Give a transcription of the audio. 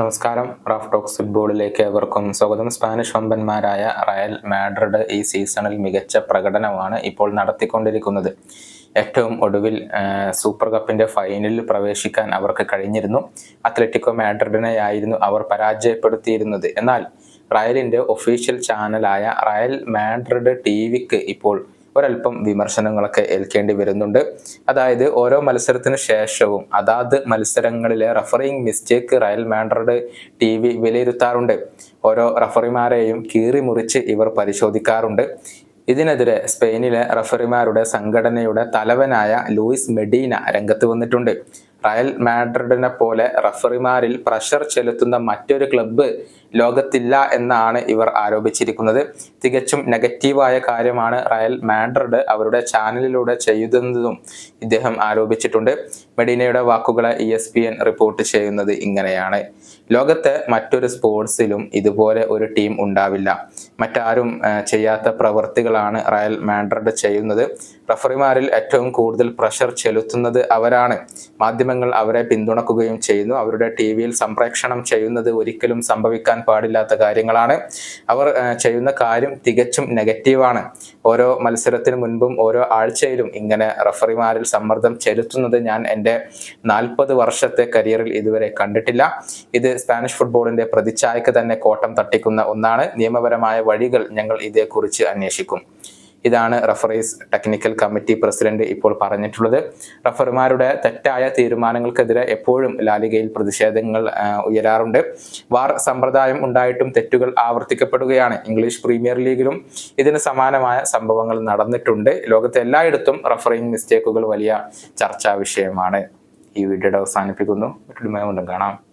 നമസ്കാരം. Raf talks ഫുട്ബോളിലേക്ക് ഏവർക്കും സ്വാഗതം. സ്പാനിഷ് വമ്പന്മാരായ റയൽ മാഡ്രിഡ് ഈ സീസണിൽ മികച്ച പ്രകടനമാണ് ഇപ്പോൾ നടത്തിക്കൊണ്ടിരിക്കുന്നത്. ഏറ്റവും ഒടുവിൽ സൂപ്പർ കപ്പിന്റെ ഫൈനലിൽ പ്രവേശിക്കാൻ അവർക്ക് കഴിഞ്ഞിരുന്നു. അത്ലറ്റിക്കോ മാഡ്രിഡിനെയായിരുന്നു അവർ പരാജയപ്പെടുത്തിയിരുന്നത്. എന്നാൽ റയലിന്റെ ഒഫീഷ്യൽ ചാനലായ റയൽ മാഡ്രിഡ് ടി വിക്ക് ഇപ്പോൾ ഒരല്പം വിമർശനങ്ങളൊക്കെ ഏൽക്കേണ്ടി വരുന്നുണ്ട്. അതായത് ഓരോ മത്സരത്തിന് ശേഷവും അതാത് മത്സരങ്ങളിലെ refereeing mistake Real Madrid T V വിലയിരുത്താറുണ്ട്. ഓരോ റഫറിമാരെയും കീറി മുറിച്ച് ഇവർ പരിശോധിക്കാറുണ്ട്. ഇതിനെതിരെ സ്പെയിനിലെ റഫറിമാരുടെ സംഘടനയുടെ തലവനായ ലൂയിസ് മെഡീന രംഗത്ത് വന്നിട്ടുണ്ട്. റയൽ മാഡ്രിഡിനെ പോലെ റഫറിമാരിൽ പ്രഷർ ചെലുത്തുന്ന മറ്റൊരു ക്ലബ്ബ് ലോകത്തില്ല എന്നാണ് ഇവർ ആരോപിച്ചിരിക്കുന്നത്. തികച്ചും നെഗറ്റീവായ കാര്യമാണ് റയൽ മാഡ്രിഡ് അവരുടെ ചാനലിലൂടെ ചെയ്യുന്നതും ഇദ്ദേഹം ആരോപിച്ചിട്ടുണ്ട്. മെഡീനയുടെ വാക്കുകളെ E S P N report ചെയ്യുന്നത് ഇങ്ങനെയാണ്. ലോകത്തെ മറ്റൊരു സ്പോർട്സിലും ഇതുപോലെ ഒരു ടീം ഉണ്ടാവില്ല. മറ്റാരും ചെയ്യാത്ത പ്രവൃത്തികളാണ് റയൽ മാഡ്രിഡ് ചെയ്യുന്നത്. റഫറിമാരിൽ ഏറ്റവും കൂടുതൽ പ്രഷർ ചെലുത്തുന്നത് അവരാണ്. മാധ്യമങ്ങൾ അവരെ പിന്തുണക്കുകയും ചെയ്യുന്നു. അവരുടെ ടി വിയിൽ സംപ്രേക്ഷണം ചെയ്യുന്നത് ഒരിക്കലും സംഭവിക്കാൻ പാടില്ലാത്ത കാര്യങ്ങളാണ്. അവർ ചെയ്യുന്ന കാര്യം തികച്ചും നെഗറ്റീവാണ്. ഓരോ മത്സരത്തിന് മുൻപും ഓരോ ആഴ്ചയിലും ഇങ്ങനെ റഫറിമാരിൽ സമ്മർദ്ദം ചെലുത്തുന്നത് ഞാൻ എന്റെ നാൽപ്പത് വർഷത്തെ കരിയറിൽ ഇതുവരെ കണ്ടിട്ടില്ല. ഇത് സ്പാനിഷ് ഫുട്ബോളിന്റെ പ്രതിച്ഛായക്ക് തന്നെ കോട്ടം തട്ടിക്കുന്ന ഒന്നാണ്. നിയമപരമായ വഴികൾ ഞങ്ങൾ ഇതേക്കുറിച്ച് അന്വേഷിക്കും. ഇതാണ് റഫറീസ് ടെക്നിക്കൽ കമ്മിറ്റി പ്രസിഡന്റ് ഇപ്പോൾ പറഞ്ഞിട്ടുള്ളത്. റഫറിമാരുടെ തെറ്റായ തീരുമാനങ്ങൾക്കെതിരെ എപ്പോഴും ലാലികയിൽ പ്രതിഷേധങ്ങൾ ഉയരാറുണ്ട്. വാർ സമ്പ്രദായം ഉണ്ടായിട്ടും തെറ്റുകൾ ആവർത്തിക്കപ്പെടുകയാണ് ഇംഗ്ലീഷ് പ്രീമിയർ ലീഗിലും. ഇതിന് സമാനമായ സംഭവങ്ങൾ നടന്നിട്ടുണ്ട്. ലോകത്തെ എല്ലായിടത്തും റഫറിംഗ് മിസ്റ്റേക്കുകൾ വലിയ ചർച്ചാ വിഷയമാണ്. ഈ വീഡിയോയുടെ അവസാനിപ്പിക്കുന്നു. വീണ്ടും കാണാം.